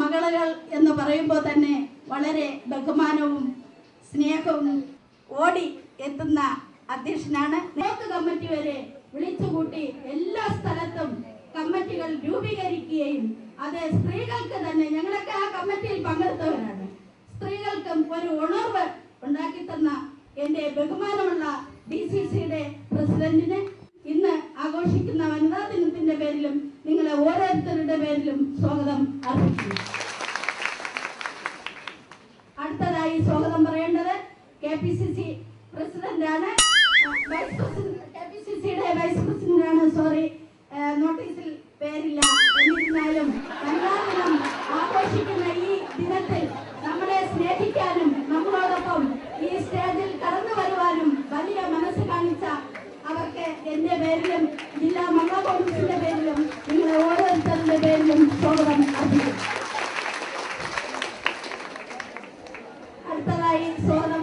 മകളുകൾ എന്ന് പറയുമ്പോൾ തന്നെ വളരെ ബഹുമാനവും സ്നേഹവും ഓടി എത്തുന്ന അധ്യക്ഷനാണ്. ബ്ലോക്ക് കമ്മിറ്റി വരെ വിളിച്ചുകൂട്ടി എല്ലാ സ്ഥലത്തും കമ്മിറ്റികൾ രൂപീകരിക്കുകയും അത് സ്ത്രീകൾക്ക് തന്നെ ഞങ്ങളൊക്കെ ആ കമ്മിറ്റിയിൽ പങ്കെടുത്തവരാണ്. സ്ത്രീകൾക്കും ഒരു ഉണർവ് ഉണ്ടാക്കി തന്ന എന്റെ ബഹുമാനമുള്ള ഡി സി സിയുടെ പ്രസിഡന്റിന് ഇന്ന് ആഘോഷിക്കുന്ന വനിതാ സ്നേഹത്തിന്റെ പേരിലും നിങ്ങളെ ഓരോരുത്തരുടെ പേരിലും സ്വാഗതം അർപ്പിക്കുന്നു. അടുത്തതായി സ്വാഗതം പറയേണ്ടത് കെ പി സി സി പ്രസിഡന്റാണ്. പ്രസിഡന്റ് കെ പി സി സിയുടെ വൈസ് പ്രസിഡന്റാണ് സോറി നോട്ടീസിൽ പേരില്ല Kain, so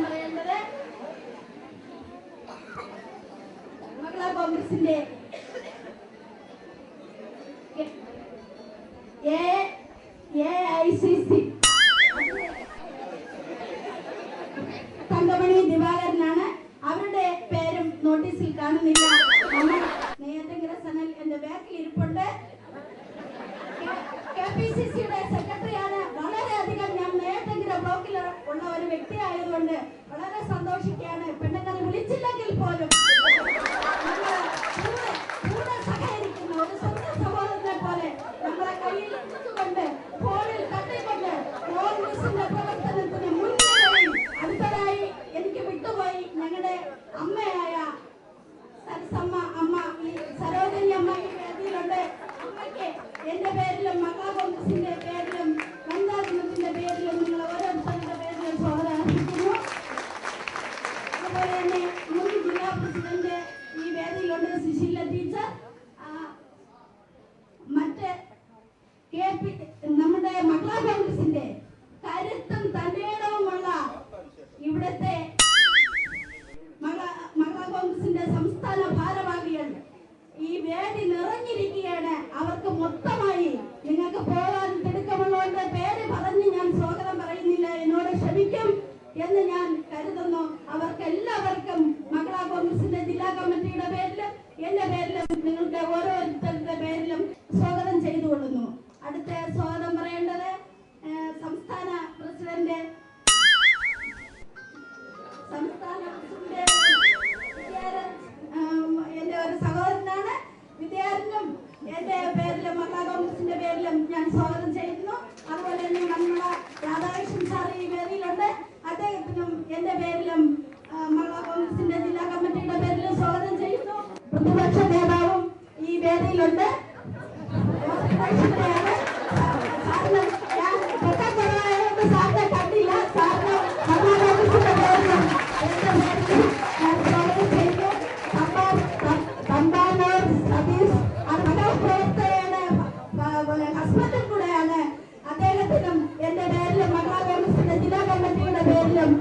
അതുപോലെ തന്നെ മുൻ ജില്ലാ പ്രസിഡന്റ് ഈ വേദിയിലുണ്ട് സുശീല ടീച്ചർ. മറ്റ് കെ പി എന്ന് ഞാൻ കരുതുന്നു. അവർക്കെല്ലാവർക്കും കഴിക്കുന്നുണ്ട് ഹസ്ബൻഡും കൂടെയാണ് അദ്ദേഹത്തിനും എന്റെ പേരിലും മംഗളാ കോൺഗ്രസിന്റെ ജില്ലാ കമ്മിറ്റിയുടെ പേരിലും